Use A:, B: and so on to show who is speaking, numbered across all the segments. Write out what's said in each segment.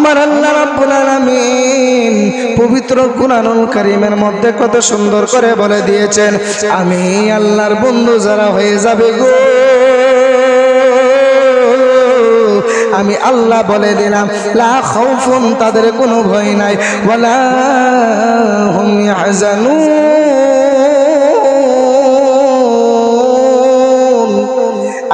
A: আমার আল্লাহ রাব্বুল আলামিন পবিত্র কুরআনুল কারীমের মধ্যে কত সুন্দর করে বলে দিয়েছেন, আমি আল্লাহর বন্ধু যারা হয়ে যাবে গো। আমি আল্লাহ বলে দিলাম, লা খাউফুন তাদের কোনো ভয় নাই, ওয়ালা হুম ইয়াহজানুন।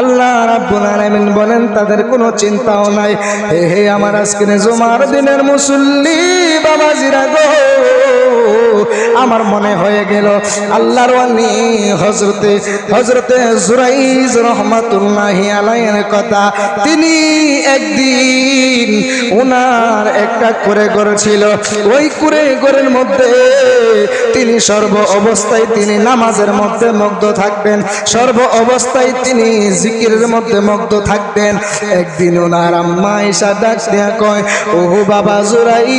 A: আল্লাহ রাব্বুল আলামিন বলেন, তাদের কোনো চিন্তাও নাই। হে হে, আমার আজকে জুমার দিনের মুসল্লি বাবাজিরা গো। আমার মনে হয়ে গেল আল্লাহর ওয়ালি হজরতে হজরতে জুরাইজ রহমাতুল্লাহি আলাইহির কথা। তিনি একদিন ওনার একটা করে ছিল। ওই করে ঘরের মধ্যে তিনি সর্ব অবস্থায় তিনি নামাজের মধ্যে মগ্ন থাকবেন। সর্ব অবস্থায় তিনি জিকিরের মধ্যে মগ্ন থাকবেন। একদিন ওনার আম্মা ঈশা ডাক দিয়া কয় ও বাবা জুরাই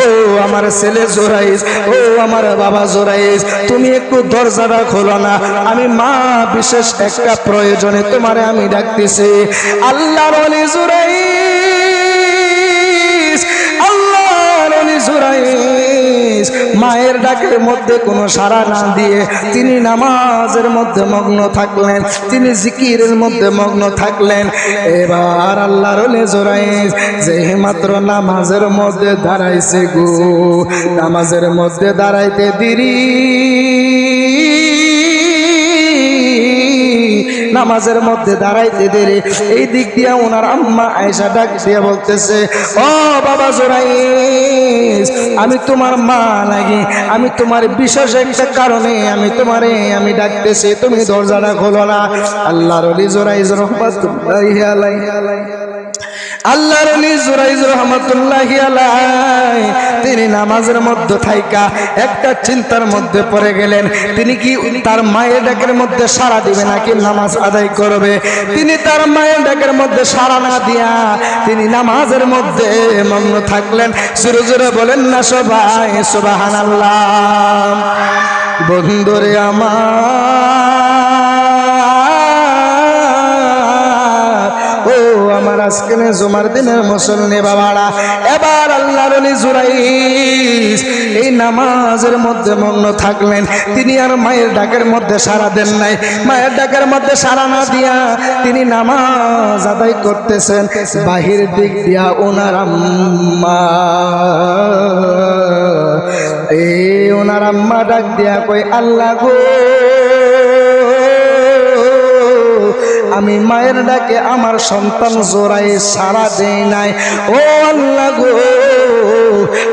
A: ও আমার ছেলে জোরাইস, ও আমার বাবা জোরাইস, তুমি একটু দরজাটা খোলো না। আমি মা বিশেষ একটা প্রয়োজনে তোমারে আমি ডাকতেছি। আল্লাহর অলি জোরাইস, আল্লাহর অলি জোরাইস। মায়ের ডাকের মধ্যে কোনো সাড়া না দিয়ে তিনি নামাজের মধ্যে মগ্ন থাকলেন, তিনি জিকিরের মধ্যে মগ্ন থাকলেন। এবার আল্লাহর জোরাইস যে মাত্র নামাজের মধ্যে দাঁড়াইছে গো, নামাজের মধ্যে দাঁড়াইতে দিরি। নামাজের মধ্যে দাঁড়াইতে দেরি। এই দিক দিয়া ওনার আম্মা আয়সা ডাক দিয়া বলতেছে, ও বাবা জোরাইস আমি তোমার মা লাগি, আমি তোমার বিশেষ একটা কারণে আমি তোমারে আমি ডাকতেছি, তুমি দরজাটা খোলো না। আল্লাহর অলি জোরাইস রহমাতুল্লাহি আলাইহি। আল্লাহর অলি জুরাইজ রহমাতুল্লাহি আলাই তিনি নামাজের মধ্যে থাইকা একটা চিন্তার মধ্যে পড়ে গেলেন। তিনি কি তার মায়ের ডাকের মধ্যে সাড়া দিবে নাকি নামাজ আদায় করবে? তিনি তার মায়ের ডাকের মধ্যে সারা না দিয়া তিনি নামাজের মধ্যে মগ্ন থাকলেন। জোরে জোরে বলেন না সবাই সুবাহান আল্লাহ বন্ধুরে আমার আজকে জুমার দিনের মুসল্লি বাবারা, এবার আল্লাহর জুরাইস এই নামাজের মধ্যে মগ্ন থাকলেন। তিনি আর মায়ের ডাকের মধ্যে সারা দেন নাই। মায়ের ডাকের মধ্যে সারা না দিয়া তিনি নামাজ আদায় করতেছেন। বাহির দিক দিয়া ওনার আম্মা। এই ওনার আম্মা ডাক দিয়া কই আল্লাহ গো। আমি মায়ের ডাকে আমার সন্তান জোড়াই সারা দেই নাই। ও আল্লাহ গো,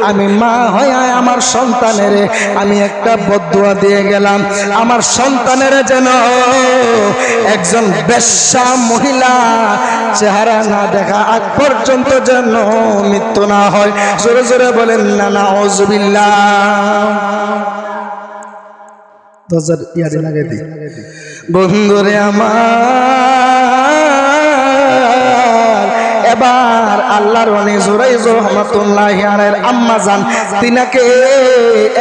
A: আমি মা হয়ে আমার সন্তানের আমি একটা বদুয়া দিয়ে গেলাম। আমার সন্তানের যেন একজন বেশ্যা মহিলা চেহারা না দেখা আগ পর্যন্ত যেন মৃত্যু না হয়। জোরে জোরে বলেন, না না অজবিল্লা দরজার ইয়ারে লাগাই দিই। বন্ধুরে আমার এবার আল্লাহর অনেক জোরাই রহমতুল্লাহ আলের আম্মা যান তিনাকে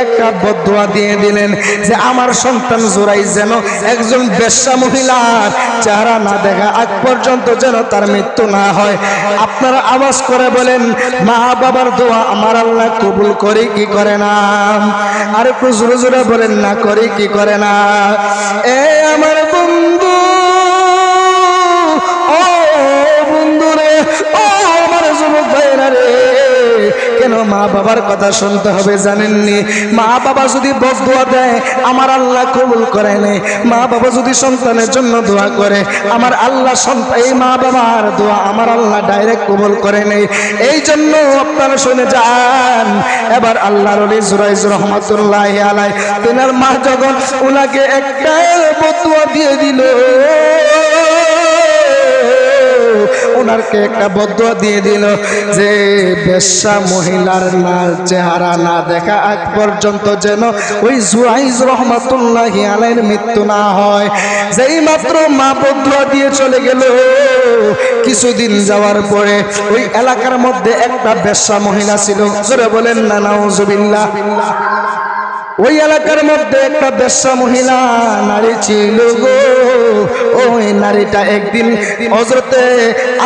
A: একটা বদুয়া দিয়ে দিলেন যে, আমার সন্তান জোরাই যেন একজন বেশ্যা মহিলার চেহারা না দেখা আগ পর্যন্ত যেন তার মৃত্যু না হয়। আপনারা আওয়াজ করে বলেন, মা বাবার দোয়া আমার আল্লাহ কবুল করে কি করে না? আর একটু জোরে জোরে বলেন, না করে কি করে না? এ আমার বন্ধু কেন মা বাবার কথা শুনতে হবে জানেননি? মা বাবা যদি বক দোয়া দেয়, আমার আল্লাহ কবুল করে নেই মা বাবা যদি সন্তানের জন্য দোয়া করে, আমার আল্লাহ সন্তান এই মা বাবার দোয়া আমার আল্লাহ ডাইরেক্ট কবুল করে নেই এই জন্য আপনারা শুনে যান। এবার জুরাইজ রহমতুল্লাহ আলাই তেনার মা যখন ওনাকে একটা বতুয়া দিয়ে দিল ওনারকে একটা বদুয়া দিয়ে দিল যে, বেশ্যা মহিলার না চেহারা না দেখা আগ পর্যন্ত যেন ওই জুয়াইজ রহমতুল্লাহ আলাইয়ের মৃত্যু না হয়। যেই মাত্র মা বদুয়া দিয়ে চলে গেল, কিছুদিন যাওয়ার পরে ওই এলাকার মধ্যে একটা বেশ্যা মহিলা ছিল। জোরে বলেন না, নাউজুবিল্লাহ। ওই এলাকার মধ্যে একটা বেশ্যা মহিলা, নারী ছিল গো। ওই নারীটা একদিন হজরতে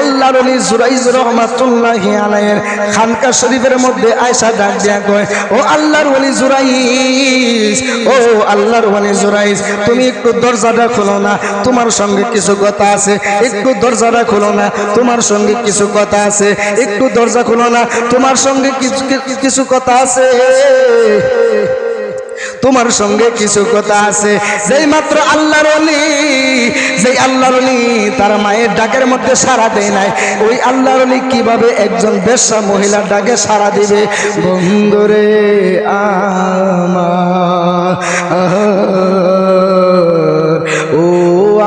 A: আল্লাহ রলি জুরাইজ রহমাতুল্লাহ আলাইয়ের খানকা শরীফের মধ্যে আয়সা ডাক দিয়া কয়, ও আল্লাহর ওলি জুরাইজ, ও আল্লাহর ওলি জুরাইজ, তুমি একটু দরজাটা খোলো না, তোমার সঙ্গে কিছু কথা আছে, একটু দরজাটা খোলো না, তোমার সঙ্গে কিছু কথা আছে, একটু দরজা খোলো না, তোমার সঙ্গে কিছু কিছু কথা আছে। তোমার সঙ্গে কিছু কথা আছে। যেই মাত্র আল্লাহর অলি যেই আল্লাহর তার মায়ের ডাকের মধ্যে সারা দেয় নাই। ওই আল্লাহর কীভাবে একজন বেশ্যা মহিলার ডাকে সাড়া দিবে? বন্ধুরে আমার, ও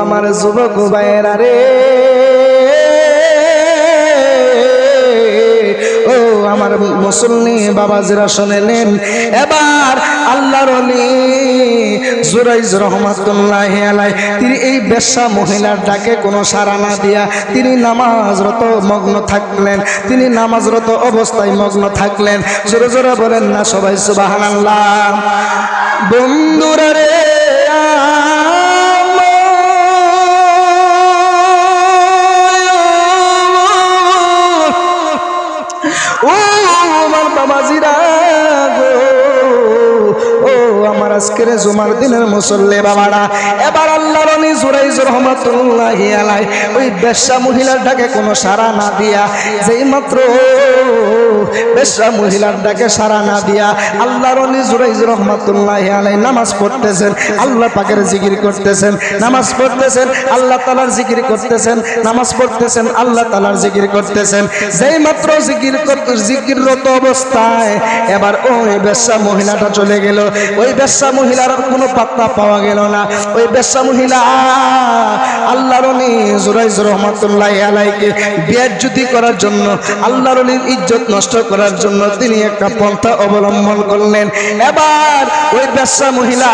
A: আমার যুবক ভাইয়েরা রে। আমার মুসল্লি বাবাজিরা শুনেলেন এবার আল্লাহর জুরাইজ রহমাতুল্লাহ আলাই তিনি এই বেশ্যা মহিলার ডাকে কোনো সাড়া না দিয়া তিনি নামাজরত মগ্ন থাকলেন। তিনি নামাজরত অবস্থায় মগ্ন থাকলেন। জোরে জোরে বলেন না সবাই আল্লাহ বন্ধুরা রে আজকের জুমার দিনের মুসল্লে বাবারা, এবার আল্লাহ রনি জুরাইজ রহমতুল্লাহ আলাই ওই মহিলার ডাকে কোনো সারা না দিয়া যেই মাত্র বেশ্যা মহিলার ডাকে সাড়া না দিয়া আল্লাহ রনি জুরাইজ রহমাতুল্লাহি আলাই নামাজ পড়তেছেন, আল্লাহ পাকের জিকির করতেছেন, নামাজ পড়তেছেন, আল্লাহ তালার জিকির করতেছেন, নামাজ পড়তেছেন, আল্লাহ তালার জিকির করতেছেন। যেই মাত্র জিকির জিকিররত অবস্থায় এবার ওই বেশ্যা মহিলাটা চলে গেল। ওই বেশ্যা মহিলার কোনো পাত্তা পাওয়া গেল না। ওই বেশ্যা মহিলা, আল্লাহর অলি জুরাইজ রহমাতুল্লাহ আলাইকে বিয়াজ্জুতি করার জন্য আল্লাহর ইজ্জত নষ্ট করার জন্য তিনি একটা পন্থা অবলম্বন করলেন। এবার ওই বেশ্যা মহিলা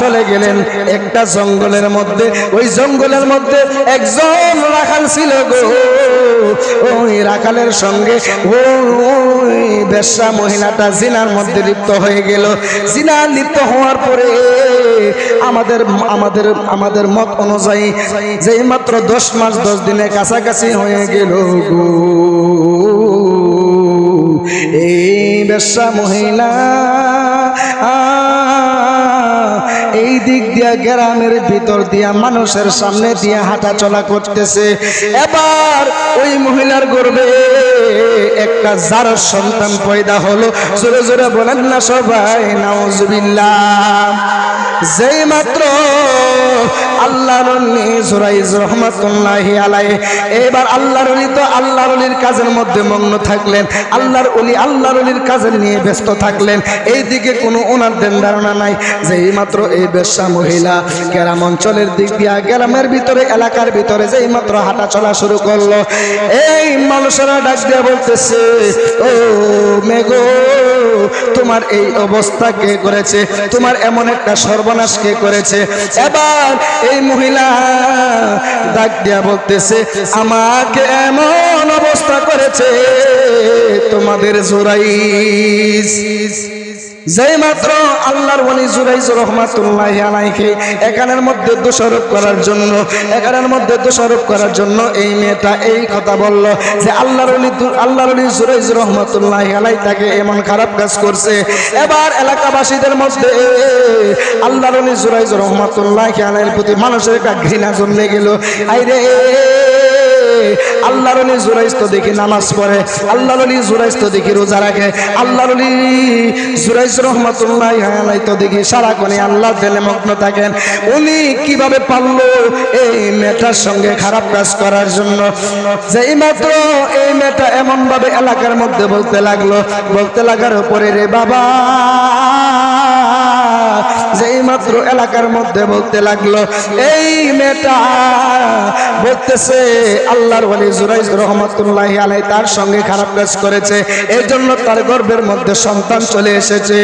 A: চলে গেলেন একটা জঙ্গলের মধ্যে। ওই জঙ্গলের মধ্যে একজন রাখাল ছিল গো। ওই রাখালের সঙ্গে ওই বেশ্যা মহিলাটা জিনার মধ্যে লিপ্ত হয়ে গেল। জিনা লিপ্ত হওয়ার পরে আমাদের আমাদের আমাদের মত অনুযায়ী যেই মাত্র দশ মাস, দশ দিনে কাছাকাছি হয়ে গেল গো। এই বেশ্যা মহিলা এই দিক দিয়া গ্রামের ভিতর দিয়া মানুষের সামনে দিয়া হাঁটা চলা করতেছে। এবার ওই মহিলার গর্বে একটা যার সন্তান পয়দা হলো। জোরে জোরে বলেন না সবাই, নাউজুবিল্লাহ। যেই মাত্র আল্লাহর জোরাইজ রহমাতুল্লাহি আলাই এবার আল্লাহর অলি তো আল্লাহর অলির কাজের মধ্যে মগ্ন থাকলেন, আল্লাহর অলি আল্লাহর অলির কাজের নিয়ে ব্যস্ত থাকলেন এই দিকে কোনো ওনার দেন ধারণা নাই, যেই মাত্র এই বেশ্যা মহিলা গ্রাম অঞ্চলের দিক দিয়া গ্রামের ভিতরে, এলাকার ভিতরে যেই মাত্র হাঁটা চলা শুরু করল, এই মানুষেরা ডাক দিয়া বলতেছে, ও মেঘ, তোমার এই অবস্থা কে করেছে? তোমার এমন একটা সর্বনাশ কে করেছে? এবার এই মহিলা ডাক দিয়া বলতেছে, আমাকে এমন অবস্থা করেছে তোমাদের জোরাইস যেই মাত্র আল্লাহর ওলি জুরাইজ রহমাতুল্লাহ আলাইকে এখানের মধ্যে দোষারোপ করার জন্য, এখানের মধ্যে দোষারোপ করার জন্য এই মেয়েটা এই কথা বলল যে আল্লাহর ওলি আল্লাহর ওলি জুরাইজ রহমাতুল্লাহ আলাই তাকে এমন খারাপ কাজ করছে। এবার এলাকাবাসীদের মধ্যে আল্লাহর ওলি জুরাইজ রহমাতুল্লাহ আলাইয়ের প্রতি মানুষের একটা ঘৃণা জন্মে গেল। আইরে আল্লাহর অলি জুরাইস্ত দেখি নামাজ পড়ে, আল্লাহর অলি জুরাইস্ত দেখি রোজা রাখে, আল্লাহর অলি জুরাইস রহমতুল্লাহ তো দেখি সারাক্ষণে আল্লাহ দেলে মগ্ন থাকেন। উনি কীভাবে পারল এই মেয়েটার সঙ্গে খারাপ কাজ করার জন্য? যেই মাত্র এই মেয়েটা এমন ভাবে এলাকার মধ্যে বলতে লাগল, বলতে লাগার উপরে রে বাবা যেই মাত্র এলাকার মধ্যে বলতে লাগল, এই মেয়েটা বলতেছে, আল্লাহর ওয়ালি জুরাইজ রহমতুল্লাহ আলাই তার সঙ্গে খারাপ কাজ করেছে এই জন্য তার গর্বের মধ্যে সন্তান চলে এসেছে।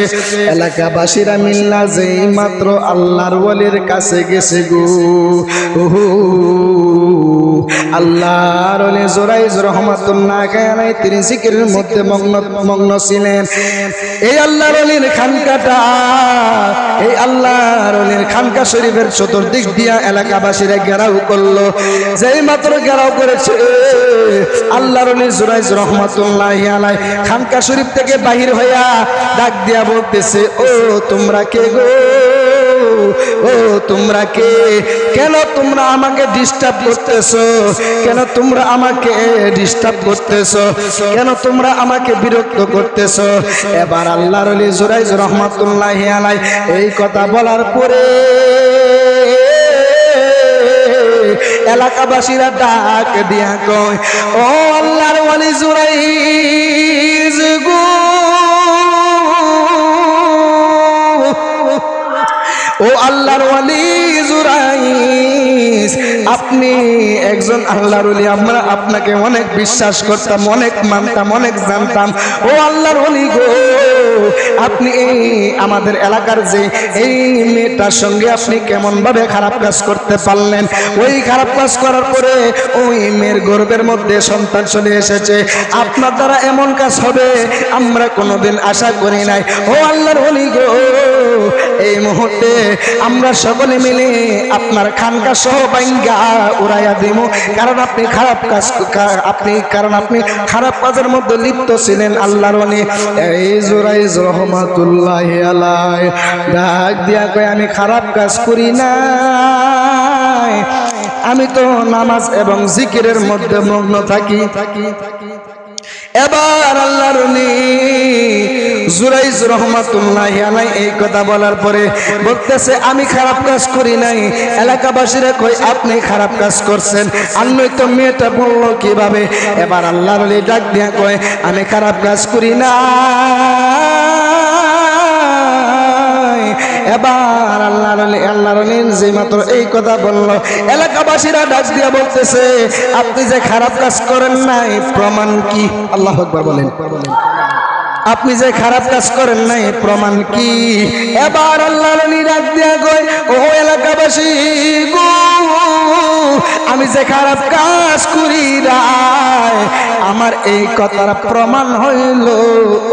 A: এলাকাবাসীরা মিল্লা যেই মাত্র আল্লাহর ওয়ালির কাছে গেছে গো। আল্লাহর জোরাইজ রহমাতুল্লাহ আলাই তিনি জিকিরের মধ্যে মগ্ন মগ্ন ছিলেন। এই আল্লাহর ওলির খানকাটা, এই আল্লাহর ওলির খানকা শরীফের চতুর্দিক দিয়া এলাকাবাসীরা ঘেরাও করল। যেই মাত্র ঘেরাও করেছে, আল্লাহর ওলি জোরাইজ রহমাতুল্লাহ আলাই খানকা শরীফ থেকে বাহির হইয়া ডাক দিয়া বলতেছে, ও, তোমরা কে গো? ও, তোমরা কে? কেন তোমরা আমাকে ডিস্টার্ব করতেছো? কেন তোমরা আমাকে ডিস্টার্ব করতেছো? কেন তোমরা আমাকে বিরক্ত করতেছো? এবার আল্লাহর আলী জুরাইজ রহমাতুল্লাহ আলাই এই কথা বলার পরে এলাকাবাসীরা ডাক দিয়া কয়, ও আল্লাহর ওয়ালি জুরাইজ গো ও আল্লাহর আপনি একজন আল্লাহর আমরা আপনাকে অনেক বিশ্বাস করতাম, অনেক মানতাম, অনেক জানতাম। ও আল্লাহর ওলি গো, আপনি এই আমাদের এলাকার যে এই মেয়েটার সঙ্গে আপনি কেমন ভাবে খারাপ কাজ করতে পারলেন? ওই খারাপ কাজ করার পরে ওই মেয়ের গর্বের মধ্যে সন্তান চলে এসেছে। আপনার দ্বারা এমন কাজ হবে, আমরা কোনোদিন আশা করি নাই। ও আল্লাহর ওলি গো, এই মুহূর্তে আমরা সকলে মিলে আপনার খানকা সহ বাইঙ্গা উড়াইয়া দিব কারণ আপনি খারাপ কাজ আপনি কারণ আপনি খারাপ কাজের মধ্যে লিপ্ত ছিলেন আল্লাহর রহমাতুল্লাহ ডাক দিয়া আমি খারাপ কাজ করি না আমি তো নামাজ এবং জিকিরের মধ্যে মগ্ন থাকি। এবার আল্লাহর উনি জুরাইজ রহমাতুল্লাহ আলাই এই কথা বলার পরে বলতেছে, আমি খারাপ কাজ করি নাই। এলাকাবাসীরা কই আপনি খারাপ কাজ করছেন। আন্নই তো মেয়েটা বলল কীভাবে? এবার আল্লাহর ডাক দিয়া কয়, আমি খারাপ কাজ করি না এবার আল্লাহর আলী আল্লাহর যে মাত্র এই কথা বলল, এলাকাবাসীরা ডাক দিয়া বলতেছে, আপনি যে খারাপ কাজ করেন নাই, প্রমাণ কি? আল্লাহ আকবার বলেন। আপনি যে খারাপ কাজ করেন নাই, প্রমাণ কি? এবার আল্লাহর আলী ডাক দিয়া ও এলাকাবাসী গো, আমি যে খারাপ কাজ করি রায় আমার এই কথার প্রমাণ হইল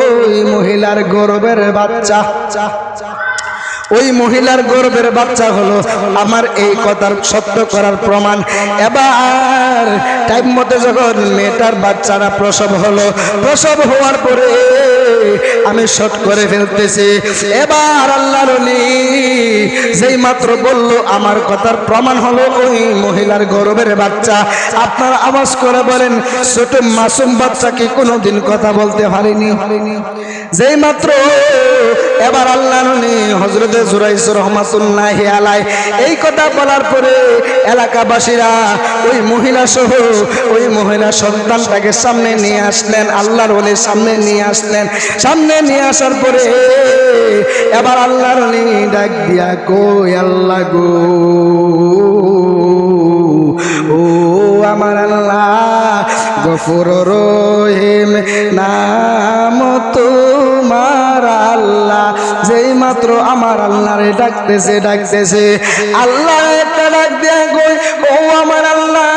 A: ওই মহিলার গর্বের বাচ্চা। ওই মহিলার গর্বের বাচ্চা হলো আমার এই কথার সত্য করার প্রমাণ। এবার টাইম মতো যখন মেয়েটার বাচ্চারা প্রসব হলো, প্রসব হওয়ার পরে আমি শট করে ফেলতেছি। এবার আল্লাহর যেই মাত্র বলল, আমার কথার প্রমাণ হলো ওই মহিলার গর্বের বাচ্চা। আপনার আওয়াজ করে বলেন, ছোট মাসুম বাচ্চাকে কোনোদিন কথা বলতে পারিনি। যেই মাত্র এবার আল্লাহ হজরতে জুরাইস রহমাতুল্লাহ আলাই এই কথা বলার পরে এলাকাবাসীরা ওই মহিলা সহ ওই মহিলা সন্তানটাকে সামনে নিয়ে আসলেন, আল্লাহর ওলির সামনে নিয়ে আসলেন। সামনে নিয়ে আসার পরে এবার আল্লাহর ডাক দিয়া কই আল্লাহ গো, ও আমার আল্লাহ গফুর রহিম নাম তোমার আল্লাহ। যেই মাত্র আমার আল্লাহরে ডাকতেছে ডাকতেছে। আল্লাহ একটা ডাক দিয়া গই ও আমার আল্লাহ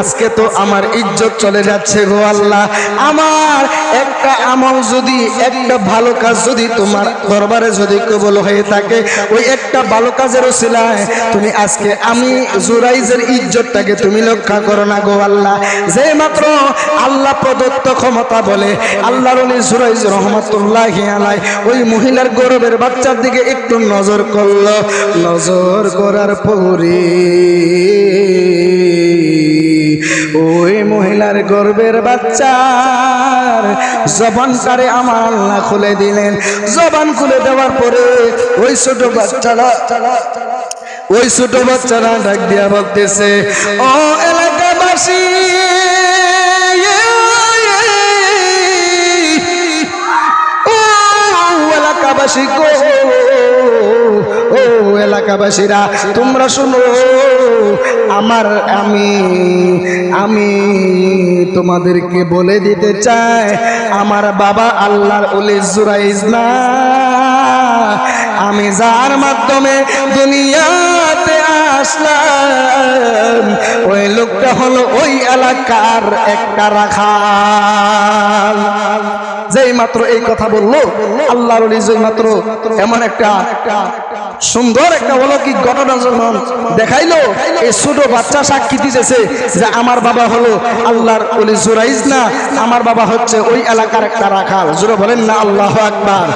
A: আজকে তো আমার ইজ্জত চলে যাচ্ছে গো আল্লাহ। আমার একটা আমল যদি, একটা ভালো কাজ যদি তোমার দরবারে যদি কবল হয়ে থাকে, ওই একটা ভালো কাজের ওসিলায় তুমি আজকে আমি জুরাইজের ইজ্জতটাকে তুমি রক্ষা করো না গো আল্লাহ। যে মাত্র আল্লাহ প্রদত্ত ক্ষমতা বলে, আল্লাহর উনি জুরাইজ রহমতুল্লাহ আলাই ওই মহিলার গৌরবের বাচ্চার দিকে একটু নজর করল। নজর করার পরে ওই মহিলার গর্বের বাচ্চার জবানটারে আমার আল্লাহ খুলে দিলেন। জবান খুলে দেওয়ার পরে ওই ছোট বাচ্চারা, ওই ছোট বাচ্চারা ডাক দিয়া বলতেছে, ও এলাকাবাসী এলাকাবাসী ও এলাকাবাসীরা, তোমরা শোনো আমার আমি আমি তোমাদেরকে বলে দিতে চাই, আমার বাবা আল্লাহর ওলি জুরাইজ না। আমি যার মাধ্যমে দুনিয়াতে আসলাম, ওই লোকটা হলো ওই এলাকার একটা রাখাল। যেই মাত্র এই কথা বলল, আল্লাহর মাত্র, এমন একটা সুন্দর একটা অলৌকিক ঘটনা যখন দেখাইলো, এই ছোট বাচ্চা সাক্ষী দিতেছে যে আমার বাবা হলো আল্লাহর অলি জুরাইজ না, আমার বাবা হচ্ছে ওই এলাকার একটা রাখাল। জুড়ে বলেন না, আল্লাহ আকবার।